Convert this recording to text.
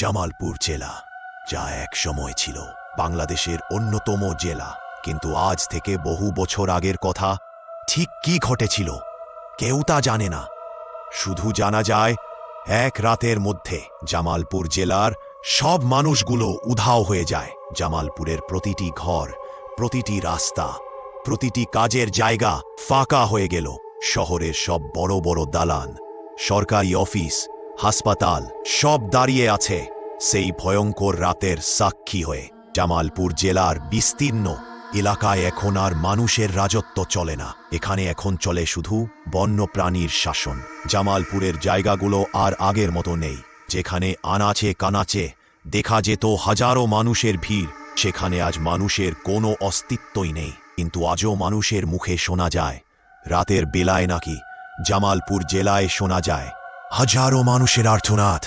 জামালপুর জেলা, যা এক সময় ছিল বাংলাদেশের অন্যতম জেলা। কিন্তু আজ থেকে বহু বছর আগের কথা, ঠিক কি ঘটেছিল, কেউ তা জানে না। শুধু জানা যায়, এক রাতের মধ্যে জামালপুর জেলার সব মানুষগুলো উধাও হয়ে যায়। জামালপুরের প্রতিটি ঘর, প্রতিটি রাস্তা, প্রতিটি কাজের জায়গা ফাঁকা হয়ে গেল। শহরের সব বড় বড় দালান, সরকারি অফিস হাসপাতাল সব দাঁড়িয়ে আছে। সেই ভয়ঙ্কর রাতের সাক্ষী হয়ে জামালপুর জেলার বিস্তীর্ণ এলাকায় এখন আর মানুষের রাজত্ব চলে না। এখানে এখন চলে শুধু বন্য প্রাণীর শাসন। জামালপুরের জায়গাগুলো আর আগের মতো নেই। যেখানে আনাচে কানাচে দেখা যেত হাজারো মানুষের ভিড়, সেখানে আজ মানুষের কোনো অস্তিত্বই নেই। কিন্তু আজও মানুষের মুখে শোনা যায়, রাতের বেলায় নাকি জামালপুর জেলায় শোনা যায় হাজারো মানুষের আর্থনাথ